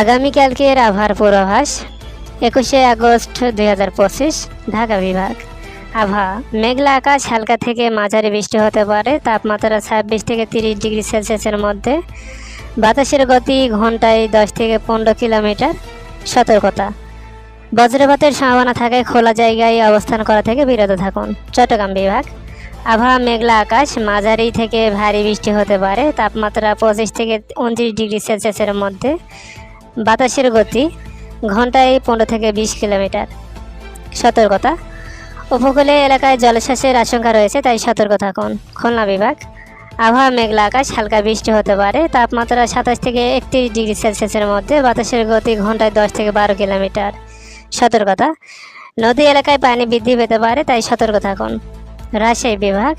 আগামীকালকের আবহাওয়ার পূর্বাভাস, একুশে আগস্ট দুই হাজার পঁচিশ, ঢাকা বিভাগ। আবহাওয়া মেঘলা আকাশ হালকা থেকে মাঝারি বৃষ্টি হতে পারে, তাপমাত্রা ছাব্বিশ থেকে তিরিশ ডিগ্রি সেলসিয়াসের মধ্যে। বাতাসের গতি ঘন্টায় দশ থেকে পনেরো কিলোমিটার, সতর্কতা। বজ্রপাতের সম্ভাবনা থাকায় খোলা জায়গায় অবস্থান করা থেকে বিরত থাকুন। চট্টগ্রাম বিভাগ। আবহাওয়া মেঘলা আকাশ মাঝারি থেকে ভারী বৃষ্টি হতে পারে, তাপমাত্রা পঁচিশ থেকে উনত্রিশ ডিগ্রি সেলসিয়াসের মধ্যে। বাতাসের গতি ঘন্টায় পনেরো থেকে বিশ কিলোমিটার। সতর্কতা। উপকূলীয় এলাকায় জলশ্বাসের আশঙ্কা রয়েছে, তাই সতর্ক থাকুন। খুলনা বিভাগ। আবহাওয়া মেঘলা আকাশ, হালকা বৃষ্টি হতে পারে। তাপমাত্রা সাতাশ থেকে একত্রিশ ডিগ্রি সেলসিয়াসের মধ্যে। বাতাসের গতি ঘন্টায় দশ থেকে বারো কিলোমিটার। সতর্কতা। নদী এলাকায় পানি বৃদ্ধি পেতে পারে, তাই সতর্ক থাকুন। রাজশাহী বিভাগ।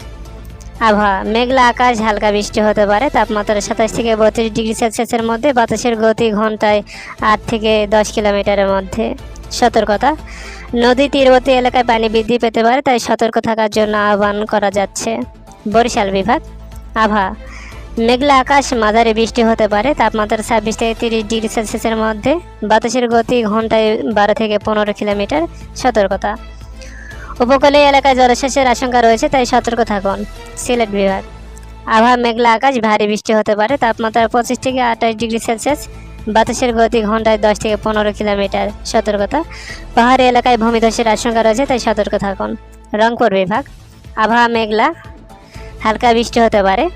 আবহাওয়া, মেঘলা আকাশ, হালকা বৃষ্টি হতে পারে, তাপমাত্রা সাতাশ থেকে বত্রিশ ডিগ্রি সেলসিয়াসের মধ্যে, বাতাসের গতি ঘন্টায় আট থেকে দশ কিলোমিটারের মধ্যে। সতর্কতা, নদী তীরবর্তী এলাকায় পানি বৃদ্ধি পেতে পারে, তাই সতর্ক থাকার জন্য আহ্বান করা যাচ্ছে। বরিশাল বিভাগ, আবহাওয়া, মেঘলা আকাশ, মাঝারি বৃষ্টি হতে পারে, তাপমাত্রা ছাব্বিশ থেকে তিরিশ ডিগ্রি সেলসিয়াসের মধ্যে, বাতাসের গতি ঘন্টায় বারো থেকে পনেরো কিলোমিটার। সতর্কতা উপকূলীয় এলাকায় জলসেচের আশঙ্কা রয়েছে, তাই সতর্ক থাকুন। সিলেট বিভাগ। আবহাওয়া মেঘলা আকাশ, ভারী বৃষ্টি হতে পারে। তাপমাত্রা পঁচিশ থেকে আঠাশ ডিগ্রি সেলসিয়াস। বাতাসের গতি ঘন্টায় দশ থেকে পনেরো কিলোমিটার। সতর্কতা। পাহাড়ি এলাকায় ভূমিধসের আশঙ্কা রয়েছে, তাই সতর্ক থাকুন। রংপুর বিভাগ। আবহাওয়া মেঘলা। হালকা বৃষ্টি হতে পারে।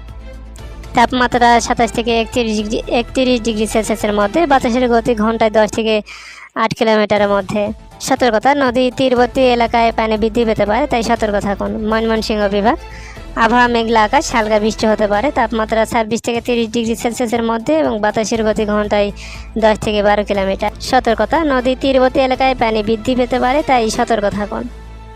তাপমাত্রা সাতাশ থেকে একত্রিশ ডিগ্রি একত্রিশ ডিগ্রি সেলসিয়াসের মধ্যে। বাতাসের গতি ঘন্টায় দশ থেকে আট কিলোমিটারের মধ্যে। সতর্কতা, নদী তীরবর্তী এলাকায় পানি বৃদ্ধি পেতে পারে, তাই সতর্ক থাকুন। ময়মনসিংহ বিভাগ, আবহাওয়া মেঘলা আকাশ, হালকা বৃষ্টি হতে পারে, তাপমাত্রা ছাব্বিশ থেকে তিরিশ ডিগ্রি সেলসিয়াসের মধ্যে এবং বাতাসের গতি ঘন্টায় দশ থেকে বারো কিলোমিটার। সতর্কতা, নদী তীরবর্তী এলাকায় পানি বৃদ্ধি পেতে পারে, তাই সতর্ক থাকুন।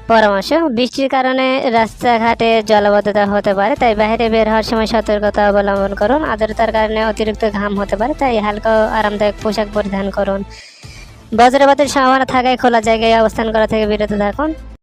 পরামর্শ, বৃষ্টির কারণে রাস্তাঘাটে জলাবদ্ধতা হতে পারে, তাই বাইরে বের হওয়ার সময় সতর্কতা অবলম্বন করুন। আর্দ্রতার কারণে অতিরিক্ত ঘাম হতে পারে, তাই হালকা আরামদায়ক পোশাক পরিধান করুন। বজ্রপাতের সম্ভাবনা থাকায় খোলা জায়গায় অবস্থান করা থেকে বিরত থাকুন।